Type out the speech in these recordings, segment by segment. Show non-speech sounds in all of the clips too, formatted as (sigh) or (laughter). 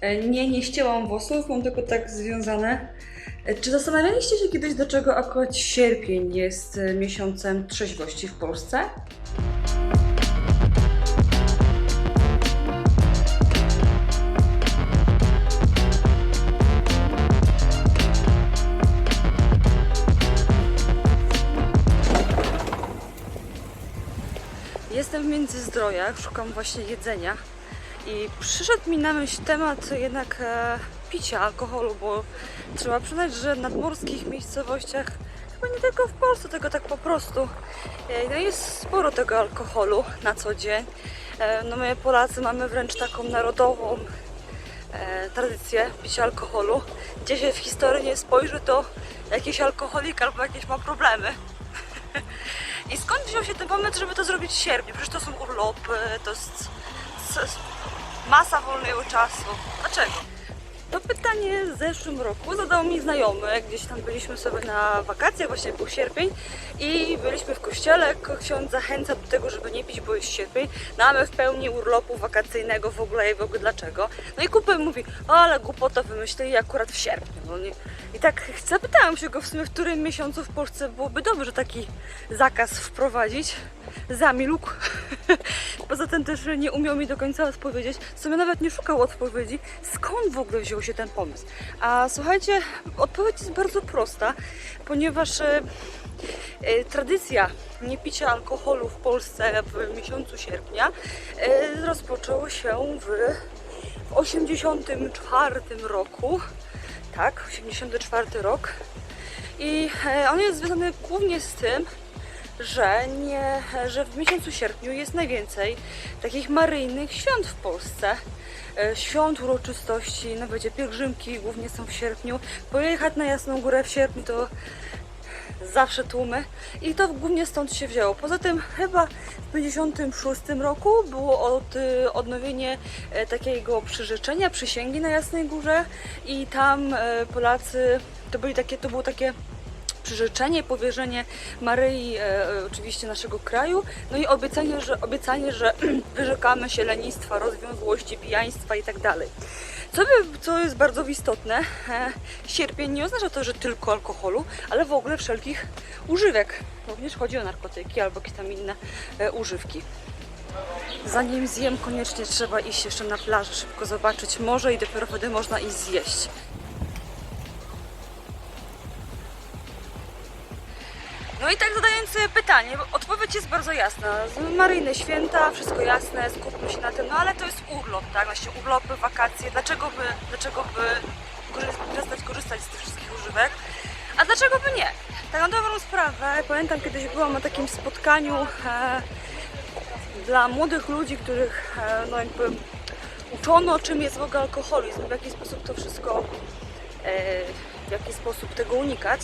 E, Nie, nie ścięłam włosów, mam tylko tak związane. E, Czy zastanawialiście się kiedyś, dlaczego akurat sierpień jest e, miesiącem trzeźwości w Polsce? Jestem w Międzyzdrojach, szukam właśnie jedzenia i przyszedł mi na myśl temat jednak e, picia alkoholu, bo trzeba przyznać, że w nadmorskich miejscowościach, chyba nie tylko w Polsce, tylko tak po prostu, e, no jest sporo tego alkoholu na co dzień. E, no my Polacy mamy wręcz taką narodową e, tradycję picia alkoholu. Gdzie się w historii nie spojrzy, to jakiś alkoholik albo jakieś ma problemy. (laughs) I skąd wziął się ten pomysł, żeby to zrobić w sierpniu? Przecież to są urlopy, to jest masa wolnego czasu. Dlaczego? To pytanie w zeszłym roku zadał mi znajomy. Gdzieś tam byliśmy sobie na wakacjach, właśnie był sierpień i byliśmy w kościele. Ko- Ksiądz zachęca do tego, żeby nie pić, bo jest sierpień. No a w pełni urlopu wakacyjnego w ogóle i w ogóle dlaczego. No i kupę mówi, o, ale głupota wymyślili akurat w sierpniu. No nie. I tak zapytałam się go w sumie, w którym miesiącu w Polsce byłoby dobrze taki zakaz wprowadzić. Zamilkł. (laughs) Tym też nie umiał mi do końca odpowiedzieć. W sumie nawet nie szukał odpowiedzi, skąd w ogóle wziął się ten pomysł. A słuchajcie, odpowiedź jest bardzo prosta, ponieważ e, e, tradycja niepicia alkoholu w Polsce w miesiącu sierpnia e, się w, w 84 roku. Tak, 84 rok. I e, on jest związany głównie z tym, że, nie, że w miesiącu sierpniu jest najwięcej takich maryjnych świąt w Polsce. E, Świąt, uroczystości, no wiecie, pielgrzymki głównie są w sierpniu. Pojechać na Jasną Górę w sierpniu to zawsze tłumy i to głównie stąd się wzięło. Poza tym chyba w 56 roku było od, y, odnowienie e, takiego przyrzeczenia, przysięgi na Jasnej Górze i tam e, Polacy, to, byli takie, to było takie przyrzeczenie, powierzenie Maryi, e, oczywiście naszego kraju, no i obiecanie, że, obiecanie, że (clears throat) wyrzekamy się lenistwa, rozwiązłości, pijaństwa i tak. Co, by, co jest bardzo istotne, e, sierpień nie oznacza to, że tylko alkoholu, ale w ogóle wszelkich używek. Również chodzi o narkotyki albo jakieś tam inne e, używki. Zanim zjem, koniecznie trzeba iść jeszcze na plażę, szybko zobaczyć morze i dopiero wtedy można iść zjeść. No i tak zadając pytanie, odpowiedź jest bardzo jasna. Maryjne święta, wszystko jasne, skupmy się na tym, no ale to jest urlop, tak? Właśnie urlopy, wakacje, dlaczego by, dlaczego by przestać korzystać z tych wszystkich używek? A dlaczego by nie? Tak na dobrą sprawę, pamiętam kiedyś byłam na takim spotkaniu e, dla młodych ludzi, których e, no jakby uczono czym jest w ogóle alkoholizm, w jaki sposób to wszystko e, w jaki sposób tego unikać,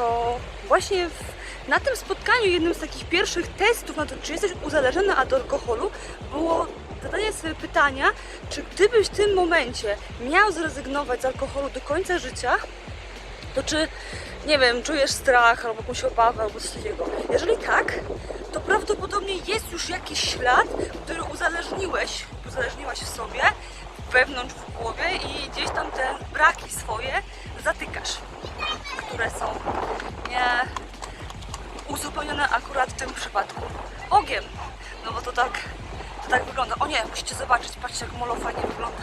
to właśnie w, na tym spotkaniu jednym z takich pierwszych testów na to, czy jesteś uzależniona od alkoholu, było zadanie sobie pytania, czy gdybyś w tym momencie miał zrezygnować z alkoholu do końca życia, to czy, nie wiem, czujesz strach albo jakąś obawę albo coś takiego? Jeżeli tak, to prawdopodobnie jest już jakiś ślad, który uzależniłeś, uzależniłaś w sobie, wewnątrz w głowie i gdzieś tam te braki swoje zatykasz, które są nie uzupełnione akurat w tym przypadku ogiem. No bo to tak, to tak wygląda. O nie, musicie zobaczyć, patrzcie jak molo fajnie wygląda.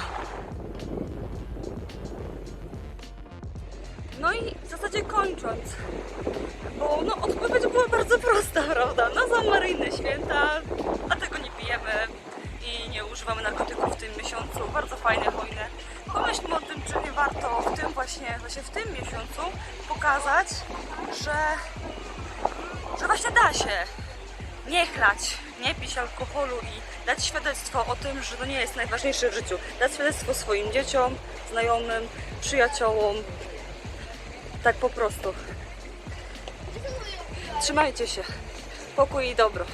No i w zasadzie kończąc, bo no odpowiedź była bardzo prosta, właśnie w tym miesiącu pokazać, że, że właśnie da się nie chlać, nie pić alkoholu i dać świadectwo o tym, że to nie jest najważniejsze w życiu. Dać świadectwo swoim dzieciom, znajomym, przyjaciołom, tak po prostu. Trzymajcie się. Pokój i dobro.